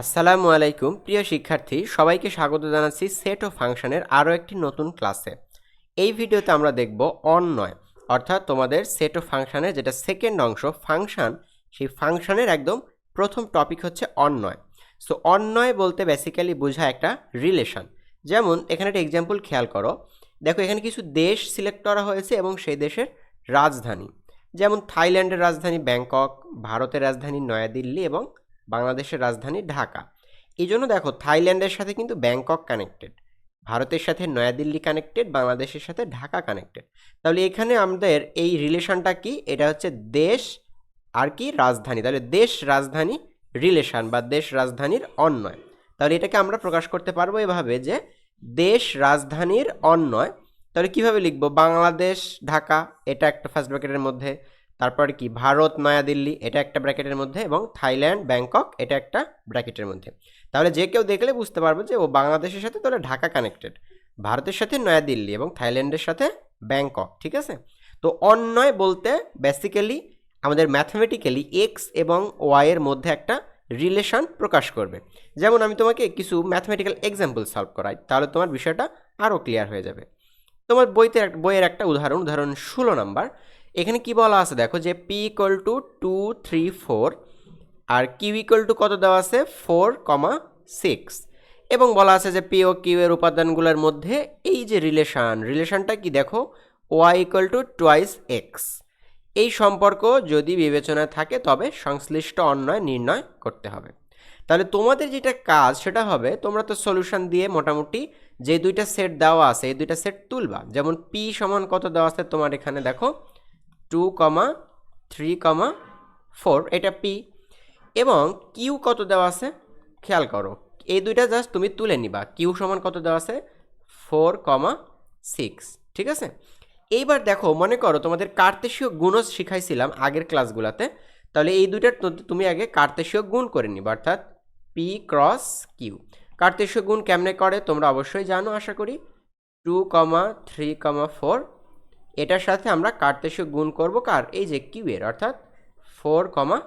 আসসালামু আলাইকুম, প্রিয় শিক্ষার্থী, সবাইকে স্বাগত জানাচ্ছি সেট ও ফাংশনের আরও একটি নতুন ক্লাসে। এই ভিডিওতে আমরা দেখব অন্যয় অর্থাৎ তোমাদের সেট ও ফাংশনের যেটা সেকেন্ড অংশ ফাংশন সেই ফাংশনের একদম প্রথম টপিক হচ্ছে অন্যয় সো অন্যয় বলতে বেসিক্যালি বোঝা একটা রিলেশন যেমন, এখানে একটা এক্সাম্পল খেয়াল করো। দেখো, এখানে কিছু দেশ সিলেক্ট করা হয়েছে এবং সেই দেশের রাজধানী। যেমন, থাইল্যান্ডের রাজধানী ব্যাংকক, ভারতের রাজধানী নয়াদিল্লি এবং বাংলাদেশের রাজধানী ঢাকা। এই জন্য দেখো, থাইল্যান্ডের সাথে কিন্তু ব্যাংকক কানেক্টেড ভারতের সাথে নয়াদিল্লি কানেক্টেড বাংলাদেশের সাথে ঢাকা কানেক্টেড তাহলে এখানে আমাদের এই রিলেশনটা কি? এটা হচ্ছে দেশ আর কি রাজধানী। তাহলে দেশ রাজধানী রিলেশন বা দেশ রাজধানীর অন্যয় তাহলে এটাকে আমরা প্রকাশ করতে পারব এভাবে যে দেশ রাজধানীর অন্যয় তাহলে কীভাবে লিখব? বাংলাদেশ, ঢাকা, এটা একটা ফার্স্ট ব্র্যাকেটের মধ্যে। তারপর কি? ভারত, নয়াদিল্লি, এটা একটা ব্র্যাকেটের মধ্যে এবং থাইল্যান্ড, ব্যাংকক, এটা একটা ব্র্যাকেটের মধ্যে। তাহলে যে কেউ দেখলে বুঝতে পারবে যে ও বাংলাদেশের সাথে তাহলে ঢাকা কানেক্টেড ভারতের সাথে নয়াদিল্লি এবং থাইল্যান্ডের সাথে ব্যাংকক, ঠিক আছে? তো অন্যয় বলতে বেসিক্যালি আমাদের ম্যাথমেটিক্যালি এক্স এবং ওয়াইয়ের মধ্যে একটা রিলেশন প্রকাশ করবে। যেমন আমি তোমাকে কিছু ম্যাথমেটিক্যাল এক্সাম্পল সলভ করাই, তাহলে তোমার বিষয়টা আরও ক্লিয়ার হয়ে যাবে। তোমার বইতে বইয়ের একটা উদাহরণ উদাহরণ ষোলো নাম্বার এখানে কি বলা আছে? দেখো যে P equal to two three four R Q equal to কত দেওয়া আছে? ফোর কমা সিক্স এবং বলা আছে যে পি ও কিউ এর উপাদানগুলোর মধ্যে এই যে রিলেশন রিলেশনটা কি দেখো? Y equal to twice X এই সম্পর্ক যদি বিবেচনায় থাকে তবে সংশ্লিষ্ট অন্যয় নির্ণয় করতে হবে। তাহলে তোমাদের যেটা কাজ সেটা হবে, তোমরা তো সলিউশন দিয়ে মোটামুটি যে দুইটা সেট দেওয়া আছে, এই দুইটা সেট তুলবা। যেমন পি সমান কত দেওয়া আছে তোমার এখানে দেখো? Two comma three comma four, এটা পি। এবং কিউ কত দেওয়া আছে? খেয়াল করো, এই দুইটা জাস্ট তুমি তুলে নিবা। কিউ সমান কত দেওয়া আছে? ফোর কমা সিক্স, ঠিক আছে? এইবার দেখো, মনে করো তোমাদের কার্তেশীয় গুণও শিখাইছিলাম আগের ক্লাসগুলোতে, তাহলে এই দুইটার তুমি আগে কার্তেশীয় গুণ করে নিবা, অর্থাৎ পি ক্রস কিউ। কার্তেশীয় গুণ কেমনে করে? তোমরা অবশ্যই জানো, আশা করি। Two comma three comma four এটার সাথে আমরা কার্তেশীয় গুণ করব কার? এই যে কিউ এর, অর্থাৎ ফোর কমা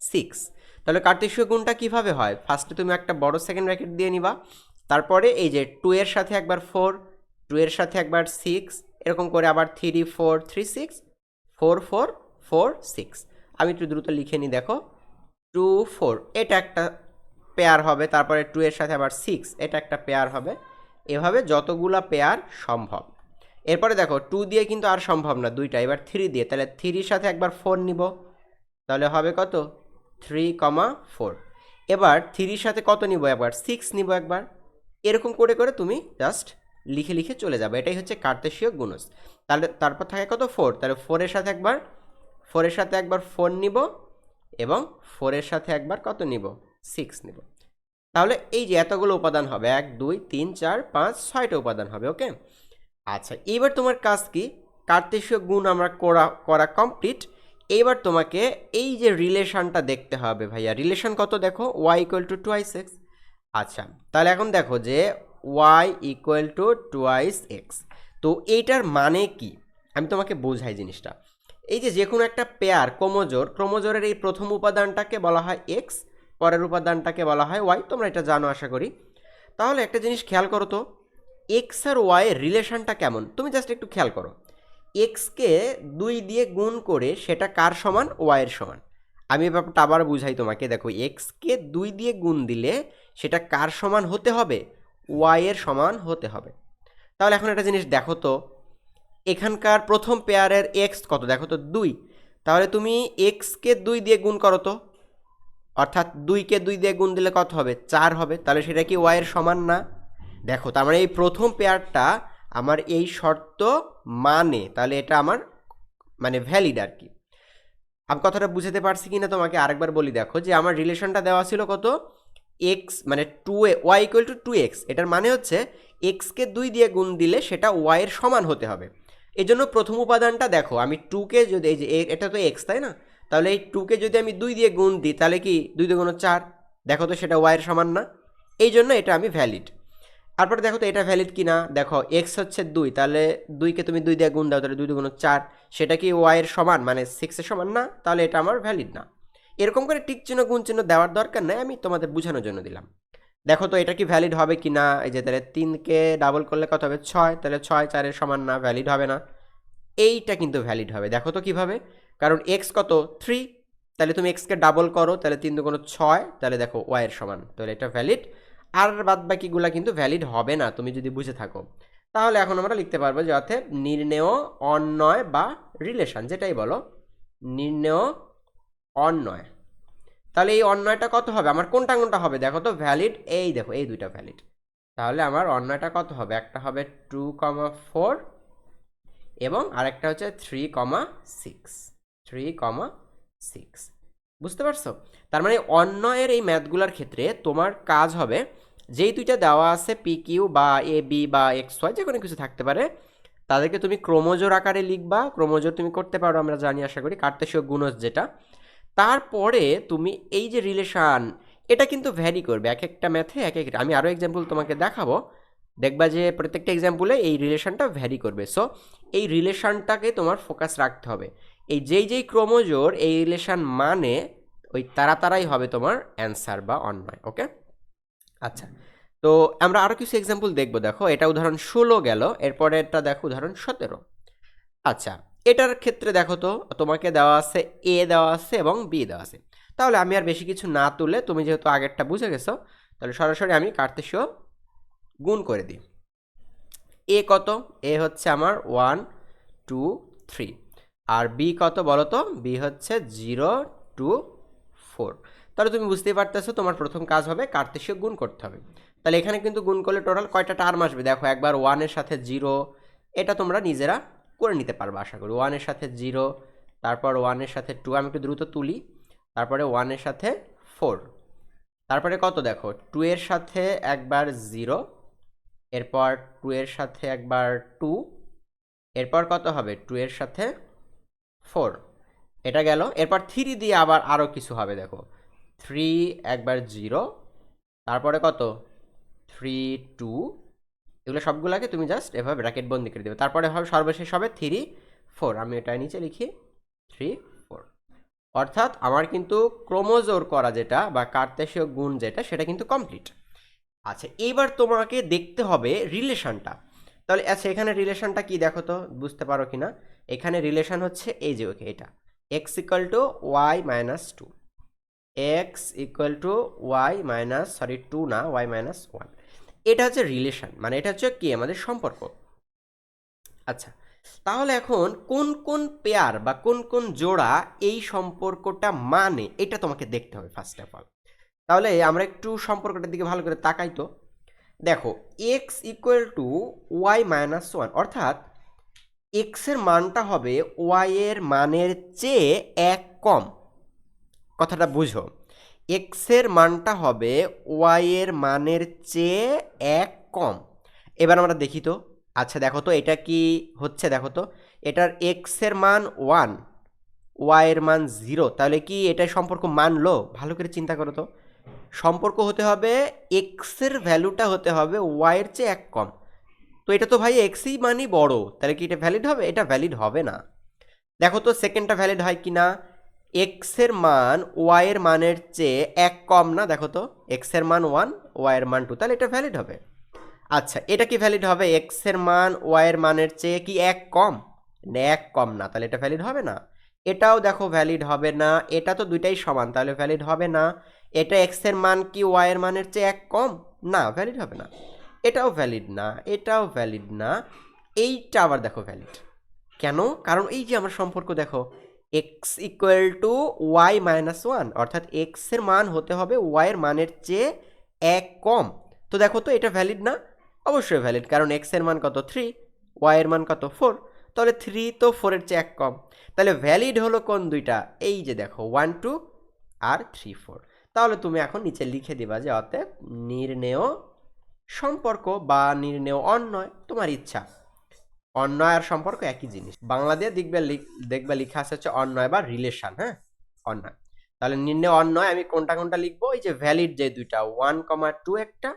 সিক্স। তাহলে কার্তেশীয় গুণটা কীভাবে হয়? ফার্স্টে তুমি একটা বড় সেকেন্ড ব্র্যাকেট দিয়ে নিবা, তারপরে এই যে টু এর সাথে একবার ফোর, টু এর সাথে একবার সিক্স, এরকম করে আবার three four, three six, four four four six. আমি একটু দ্রুত লিখে নিই, দেখো। টু ফোর, এটা একটা পেয়ার হবে, তারপরে টু এর সাথে আবার সিক্স, এটা একটা পেয়ার হবে। এভাবে যতগুলা পেয়ার সম্ভব। এরপরে দেখো টু দিয়ে কিন্তু আর সম্ভব না দুইটা এবার থ্রি দিয়ে, তাহলে থ্রির সাথে একবার ফোর নিব। তাহলে হবে কত? থ্রি কমা ফোর এবার থ্রির সাথে কত নিব একবার? সিক্স নিব একবার। এরকম করে করে তুমি জাস্ট লিখে লিখে চলে যাবে। এটাই হচ্ছে কার্তেশীয় গুণস তাহলে তারপর থাকে কত? ফোর তাহলে ফোরের সাথে একবার ফোরের সাথে একবার ফোর নিব এবং ফোরের সাথে একবার কত নিব? সিক্স নিব। তাহলে এই যে এতগুলো উপাদান হবে, এক, দুই, তিন, চার, পাঁচ, ছয়টা উপাদান হবে ওকে আচ্ছা এবার তোমার কাজ কি? কার্তেশীয় গুণ আমরা করা করা কমপ্লিট এইবার তোমাকে এই যে রিলেশনটা দেখতে হবে ভাইয়া। রিলেশন কত দেখো? Y equal to twice X আচ্ছা তাহলে এখন দেখো যে Y equal to twice X তো এইটার মানে কি? আমি তোমাকে বোঝাই জিনিসটা। এই যে যে কোনো একটা পেয়ার ক্রোমোজোর ক্রোমোজোরের এই প্রথম উপাদানটাকে বলা হয় এক্স পরের উপাদানটাকে বলা হয় ওয়াই তোমরা এটা জানো, আশা করি। তাহলে একটা জিনিস খেয়াল করো তো। এক্স আর ওয়াইয়ের রিলেশনটা কেমন? তুমি জাস্ট একটু খেয়াল করো। এক্সকে দুই দিয়ে গুণ করে সেটা কার সমান? ওয়াইয়ের সমান। আমি ব্যাপারটা আবার বুঝাই তোমাকে। দেখো এক্সকে দুই দিয়ে গুণ দিলে সেটা কার সমান হতে হবে? ওয়াইয়ের সমান হতে হবে। তাহলে এখন একটা জিনিস দেখো তো। এখানকার প্রথম পেয়ারের এক্স কত? দেখো তো, দুই। তাহলে তুমি এক্সকে দুই দিয়ে গুণ করো তো। অর্থাৎ দুইকে দুই দিয়ে গুণ দিলে কত হবে? চার হবে। তাহলে সেটা কি ওয়াইয়ের সমান না? দেখো, তার মানে এই প্রথম পেয়ারটা আমার এই শর্ত মানে তাহলে এটা আমার মানে ভ্যালিড আর কি। আমি কথাটা বুঝাতে পারছি কি না তোমাকে আরেকবার বলি, দেখো যে আমার রিলেশনটা দেওয়া ছিল কত? এক্স মানে two A Y equal to two X এটার মানে হচ্ছে এক্সকে দুই দিয়ে গুণ দিলে সেটা ওয়াইয়ের সমান হতে হবে। এই জন্য প্রথম উপাদানটা দেখো, আমি টুকে যদি, এই যে এটা তো এক্স তাই না? তাহলে এই টুকে যদি আমি দুই দিয়ে গুণ দিই, তাহলে কি দুই দুগুণ চার? দেখো তো সেটা ওয়াইয়ের সমান না। এই জন্য এটা আমি ভ্যালিড তারপরে দেখো তো এটা ভ্যালিড কি না দেখো এক্স হচ্ছে দুই, তাহলে দুইকে তুমি দুই দিয়ে গুণ দাও, তাহলে দুই দুগুণ চার। সেটা কি ওয়াইয়ের সমান? মানে সিক্সের সমান না, তাহলে এটা আমার ভ্যালিড না। এরকম করে টিক চিহ্ন, গুণ চিহ্ন দেওয়ার দরকার নেই, আমি তোমাদের বোঝানোর জন্য দিলাম। দেখো তো এটা কি ভ্যালিড হবে কি না এই যে তাহলে তিনকে ডাবল করলে কত হবে? ছয়, তাহলে ছয় চারের সমান না ভ্যালিড হবে না। এইটা কিন্তু ভ্যালিড হবে। দেখো তো কীভাবে? কারণ এক্স কত? থ্রি তাহলে তুমি এক্সকে ডাবল করো, তাহলে তিন দু দুগুণ ছয়, তাহলে দেখো ওয়াইয়ের সমান। তাহলে এটা ভ্যালিড আর বাদ বাকিগুলা কিন্তু ভ্যালিড হবে না, তুমি যদি বুঝে থাকো। তাহলে এখন আমরা লিখতে পারব যে অর্থে নির্ণেয় অন্যয় বা রিলেশন যেটাই বলো। নির্ণেয় অন্যয় তাহলে এই অন্যয়টা কত হবে? আমার কোনটা কোনটা হবে? দেখো তো ভ্যালিড এই দেখো, এই দুইটা ভ্যালিড তাহলে আমার অন্যয়টা কত হবে? একটা হবে টু কমা ফোর এবং আরেকটা হচ্ছে three comma six three comma six বুঝতে পারছ? তার মানে অন্যয়ের এই ম্যাথগুলোর ক্ষেত্রে তোমার কাজ হবে যেই দুইটা দেওয়া আছে পি কিউ বা এ বি বা এক্স ওয়াই যে কোনো কিছু থাকতে পারে, তাদেরকে তুমি ক্রোমোজোর আকারে লিখবা। ক্রোমোজোর তুমি করতে পারো, আমরা জানি, আশা করি কার্তেশীয় গুণজ যেটা। তারপরে তুমি এই যে রিলেশান এটা কিন্তু ভ্যারি করবে, এক একটা ম্যাথে এক এক আমি আরও এক্সাম্পল তোমাকে দেখাবো। দেখবা যে প্রত্যেকটা এক্সাম্পলে এই রিলেশনটা ভ্যারি করবে। সো এই রিলেশানটাকে তোমার ফোকাস রাখতে হবে। এই যেই যেই ক্রোমোজোর, এই রিলেশান মানে ওই তারা তারাই হবে তোমার অ্যান্সার বা অন্যয়, ওকে? আচ্ছা তো আমরা আরও কিছু এক্সাম্পল দেখব, দেখো। এটা উদাহরণ ষোলো গেল এরপরে এটা দেখো উদাহরণ সতেরো। আচ্ছা এটার ক্ষেত্রে দেখো তো, তোমাকে দেওয়া আছে এ, দেওয়া আছে এবং বি দেওয়া আছে। তাহলে আমি আর বেশি কিছু না তুলে, তুমি যেহেতু আগেরটা বুঝে গেছো, তাহলে সরাসরি আমি কার্তেশীয় গুণ করে দিই। এ কত? এ হচ্ছে আমার ওয়ান টু থ্রি আর বি কত বলো তো বি হচ্ছে জিরো টু ফোর তাহলে তুমি বুঝতেই পারতেছো, তোমার প্রথম কাজ হবে কার্তেশীয় গুণ করতে হবে। তাহলে এখানে কিন্তু গুণ করলে টোটাল কয়টা টার্ম আসবে? দেখো, একবার ওয়ানের সাথে জিরো এটা তোমরা নিজেরা করে নিতে পারবে, আশা করি। ওয়ানের সাথে জিরো তারপর ওয়ানের সাথে টু আমি একটু দ্রুত তুলি। তারপরে ওয়ানের সাথে ফোর তারপরে কত দেখো? টু এর সাথে একবার জিরো এরপর টু এর সাথে একবার টু এরপর কত হবে? টু এর সাথে ফোর। এটা গেল। এরপর থ্রি দিয়ে আবার আরও কিছু হবে, দেখো। থ্রি একবার জিরো তারপরে কত? থ্রি টু এগুলো সবগুলোকে তুমি জাস্ট এভাবে ব্র্যাকেট বন্দি করে দেবে। তারপরে হবে, সর্বশেষ হবে থ্রি ফোর আমি এটা নিচে লিখি। থ্রি ফোর অর্থাৎ আমার কিন্তু ক্রোমোজোর করা যেটা বা কার্তেশীয় গুণ যেটা, সেটা কিন্তু কমপ্লিট আচ্ছা এবার তোমাকে দেখতে হবে রিলেশনটা তাহলে আচ্ছা এখানে রিলেশনটা কি দেখো তো? বুঝতে পারো কি না এখানে রিলেশন হচ্ছে এই যে ওকে, এটা। X equal to Y minus two X equal to Y minus sorry two না ওয়াই মাইনাস ওয়ান এটা হচ্ছে রিলেশন মানে এটা হচ্ছে কি? আমাদের সম্পর্ক। আচ্ছা তাহলে এখন কোন কোন পেয়ার বা কোন কোন জোড়া এই সম্পর্কটা মানে? এটা তোমাকে দেখতে হবে ফার্স্ট অফ অল তাহলে আমরা একটু সম্পর্কটার দিকে ভালো করে তাকাই তো। দেখো X equal to Y minus one অর্থাৎ এক্সের মানটা হবে ওয়াই এর মানের চেয়ে এক কম। কথাটা বুঝো। এক্সের মানটা হবে ওয়াই এর মানের চেয়ে এক কম। এবার আমরা দেখি তো। আচ্ছা দেখো তো, এটা কি হচ্ছে দেখো তো? এটার এক্সের মান ওয়ান ওয়াইয়ের মান জিরো তাহলে কি এটা সম্পর্ক মানলো? ভালো করে চিন্তা করো তো। সম্পর্ক হতে হবে এক্সের ভ্যালুটা হতে হবে ওয়াইয়ের চেয়ে এক কম। তো এটা তো ভাই এক্সই মানই বড়। তাহলে কি এটা ভ্যালিড হবে? এটা ভ্যালিড হবে না। দেখো তো সেকেন্ডটা ভ্যালিড হয় কি না এক্সের মান ওয়াইয়ের মানের চেয়ে এক কম না দেখো তো। এক্সের মান ওয়ান ওয়াইয়ের মান টু তাহলে এটা ভ্যালিড হবে। আচ্ছা এটা কি ভ্যালিড হবে? এক্সের মান ওয়াইয়ের মানের চেয়ে কি এক কম? না, এক কম না তাহলে এটা ভ্যালিড হবে না। এটাও দেখো ভ্যালিড হবে না। এটা তো দুইটাই সমান তাহলে ভ্যালিড হবে না। এটা এক্সের মান কি ওয়াইয়ের মানের চেয়ে এক কম? না ভ্যালিড হবে না। এটাও ভ্যালিড না, এটাও ভ্যালিড না, এইটা আবার দেখো ভ্যালিড কেন? কারণ এই যে আমার সম্পর্ক দেখো X equal to Y minus one অর্থাৎ এক্সের মান হতে হবে ওয়াইয়ের মানের চেয়ে এক কম। তো দেখো তো এটা ভ্যালিড না? অবশ্যই ভ্যালিড কারণ এক্সের মান কত? থ্রি ওয়াইয়ের মান কত? ফোর তাহলে থ্রি তো ফোরের চেয়ে এক কম। তাহলে ভ্যালিড হলো কোন দুইটা? এই যে দেখো ওয়ান টু আর থ্রি ফোর তাহলে তুমি এখন নিচে লিখে দিবা যে অতএব নির্ণেয় সম্পর্ক বা নির্ণেয় অন্যয় তোমার ইচ্ছা। অন্যয় আর সম্পর্ক একই জিনিস। বাংলা দিয়ে দেখবে দেখবে লেখা আছে হচ্ছে অন্যয় বা রিলেশন হ্যাঁ? অন্যয়। তাহলে নির্ণয় অন্যয় আমি কোনটা কোনটা লিখব? এই যে ভ্যালিড যে দুইটা ওয়ান কমা টু একটা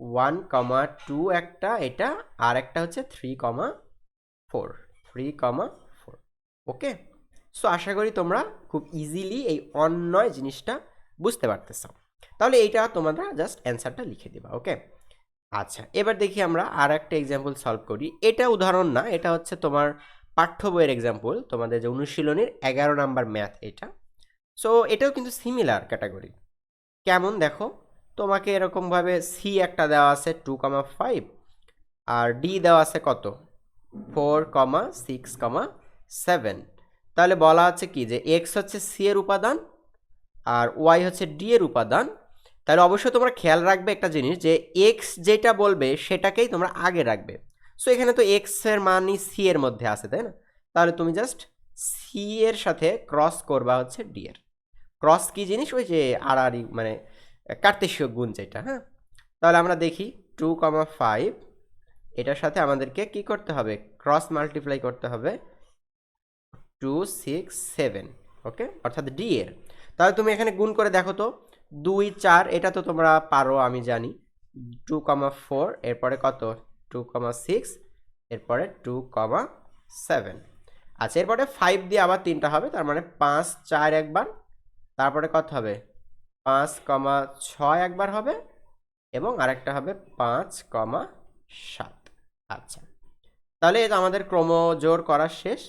ওয়ান কমা টু একটা, এটা আর একটা হচ্ছে three comma four three comma four okay so আশা করি তোমরা খুব ইজিলি এই অন্যয় জিনিসটা বুঝতে পারতেছ। তাহলে এইটা তোমরা জাস্ট অ্যান্সারটা লিখে দিবা ওকে আচ্ছা এবার দেখি আমরা আর একটা এক্সাম্পল সলভ করি। এটা উদাহরণ না, এটা হচ্ছে তোমার পাঠ্য বইয়ের এক্সাম্পল তোমাদের যে অনুশীলনের এগারো নাম্বার ম্যাথ এটা। সো এটাও কিন্তু সিমিলার ক্যাটাগরি কেমন দেখো? তোমাকে এরকমভাবে সি একটা দেওয়া আছে টু কমা ফাইভ আর ডি দেওয়া আছে কত? Four comma six comma seven তাহলে বলা আছে কি যে এক্স হচ্ছে সি এর উপাদান আর ওয়াই হচ্ছে ডি এর উপাদান, তাহলে অবশ্যই তোমরা খেয়াল রাখবে একটা জিনিস যে এক্স যেটা বলবে সেটাকেই তোমরা আগে রাখবে। সো এখানে তো এক্সের মানই সি এর মধ্যে আছে, তাই না? তাহলে তুমি জাস্ট সি এর সাথে ক্রস করবা হচ্ছে ডি এর। ক্রস কি জিনিস? ওই যে আড়াআড়ি মানে কার্তেশীয় গুণ যেটা হ্যাঁ? তাহলে আমরা দেখি টু কমা ফাইভ এটার সাথে আমাদেরকে কি করতে হবে? ক্রস মাল্টিপ্লাই করতে হবে টু সিক্স সেভেন ওকে অর্থাৎ ডি এর। তাহলে তুমি এখানে গুণ করে দেখো তো, দুই, চার, এটা তো তোমরা পারো, আমি জানি। টু কমা ফোর, এরপরে কত? টু কমা সিক্স, এরপরে টু কমা সেভেন। আচ্ছা এরপরে ফাইভ দিয়ে আবার তিনটা হবে, তার মানে পাঁচ, চার একবার, তারপরে কত হবে? পাঁচ কমা ছয় একবার হবে, এবং আরেকটা হবে পাঁচ কমা সাত। আচ্ছা তাহলে আমাদের ক্রমজোর করা শেষ।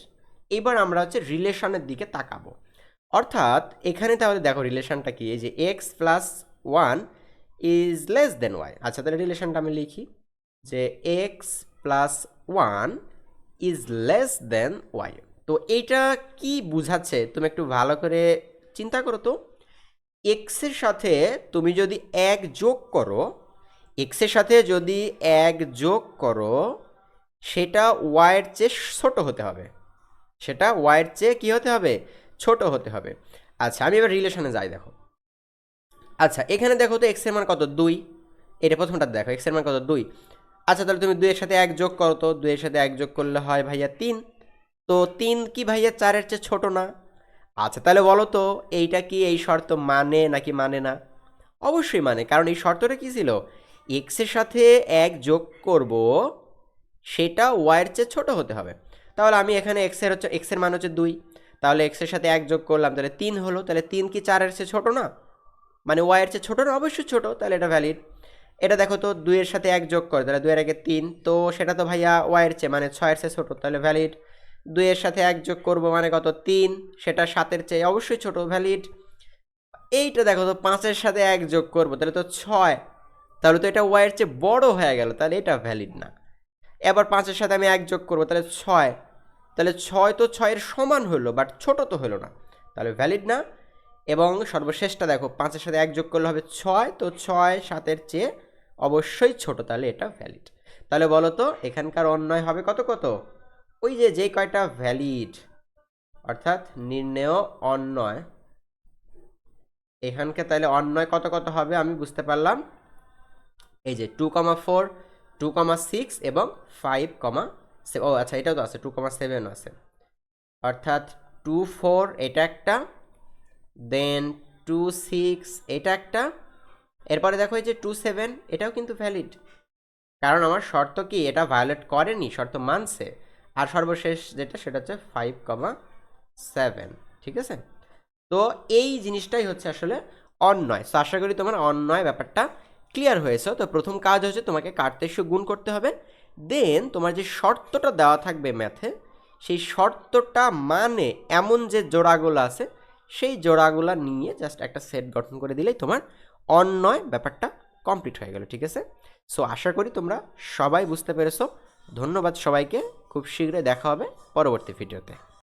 এবার আমরা হচ্ছে রিলেশনের দিকে তাকাবো। অর্থাৎ এখানে তাহলে দেখো রিলেশনটা কি? এই যে X plus one is less than Y আচ্ছা তাহলে রিলেশনটা আমি লিখি যে X plus one is less than Y তো এইটা কি বুঝাচ্ছে? তুমি একটু ভালো করে চিন্তা করো তো। এক্সের সাথে তুমি যদি এক যোগ করো এক্সের সাথে যদি এক যোগ করো, সেটা ওয়াইয়ের চেয়ে ছোট হতে হবে। সেটা ওয়াইয়ের চেয়ে কী হতে হবে? ছোট হতে হবে। আচ্ছা আমি এবার রিলেশনে যাই, দেখো। আচ্ছা এখানে দেখো তো এক্সের মান কত? দুই। এটা প্রথমটা দেখো এক্সের মান কত? দুই। আচ্ছা তাহলে তুমি দুইয়ের সাথে এক যোগ করো তো। দুইয়ের সাথে এক যোগ করলে হয় ভাইয়া তিন। তো তিন কি ভাইয়া চারের চেয়ে ছোট না? আচ্ছা তাহলে বলো তো, এইটা কি এই শর্ত মানে নাকি মানে না? অবশ্যই মানে কারণ এই শর্তটা কি ছিল? এক্সের সাথে এক যোগ করব, সেটা ওয়াইয়ের চেয়ে ছোট হতে হবে। তাহলে আমি এখানে এক্সের হচ্ছে এক্সের মান হচ্ছে দুই। তাহলে এক্সের সাথে এক যোগ করলাম, তাহলে তিন হলো, তাহলে তিন কি চারের চেয়ে ছোটো না? মানে ওয়াইয়ের চেয়ে ছোটো না, অবশ্যই ছোটো, তাহলে এটা ভ্যালিড এটা দেখো তো, দুইয়ের সাথে এক যোগ করে, তাহলে দুইয়ের আগে তিন, তো সেটা তো ভাইয়া ওয়াইয়ের চেয়ে মানে ছয়ের চেয়ে ছোটো, তাহলে ভ্যালিড দুইয়ের সাথে এক যোগ করব মানে কত? তিন, সেটা সাতের চেয়ে অবশ্যই ছোটো ভ্যালিড এইটা দেখো তো, পাঁচের সাথে এক যোগ করব, তাহলে তো ছয়, তাহলে তো এটা ওয়াইয়ের চেয়ে বড় হয়ে গেল, তাহলে এটা ভ্যালিড না। এবার পাঁচের সাথে আমি এক যোগ করব, তাহলে ছয় তাহলে ছয় তো ছয়ের সমান হলো বাট ছোট তো হলো না। তাহলে ভ্যালিড না? এবং সর্বশেষটা দেখো, পাঁচের সাথে এক যোগ করলে হবে ছয়, তো ছয় সাতের চেয়ে অবশ্যই ছোট, তাহলে এটা ভ্যালিড তাহলে বলো তো, এখানকার অন্যয় হবে কত কত? ওই যে যে কয়টা ভ্যালিড অর্থাৎ নির্ণেয় অন্যয় এখানকে তাহলে অন্যয় কত কত হবে আমি বুঝতে পারলাম। এই যে two comma four two comma six এবং ফাইভ কমা ও আচ্ছা এটাও তো আছে টু কমা সেভেনও আছে। অর্থাৎ টু ফোর এটা একটা দেন টু সিক্স এটা একটা। এরপরে দেখো এই যে টু সেভেন এটাও কিন্তু ভ্যালিড কারণ আমার শর্ত কি, এটা ভায়োলেট করেনি, শর্ত মানছে। আর সর্বশেষ যেটা, সেটা হচ্ছে ফাইভ কমা সেভেন ঠিক আছে? তো এই জিনিসটাই হচ্ছে আসলে অন্যয়। তো আশা করি তোমার অন্যয় ব্যাপারটা ক্লিয়ার হয়েছে। তো প্রথম কাজ হচ্ছে তোমাকে কার্তেশীয় গুণ করতে হবে। দেন তোমার যে শর্তটা দেওয়া থাকবে ম্যাথে সেই শর্তটা মানে এমন যে জোড়াগুলো আছে, সেই জোড়াগুলো নিয়ে জাস্ট একটা সেট গঠন করে দিলেই তোমার অন্যয় ব্যাপারটা কমপ্লিট হয়ে গেল, ঠিক আছে? সো আশা করি তোমরা সবাই বুঝতে পেরেছ। ধন্যবাদ সবাইকে। খুব শীঘ্রই দেখা হবে পরবর্তী ভিডিওতে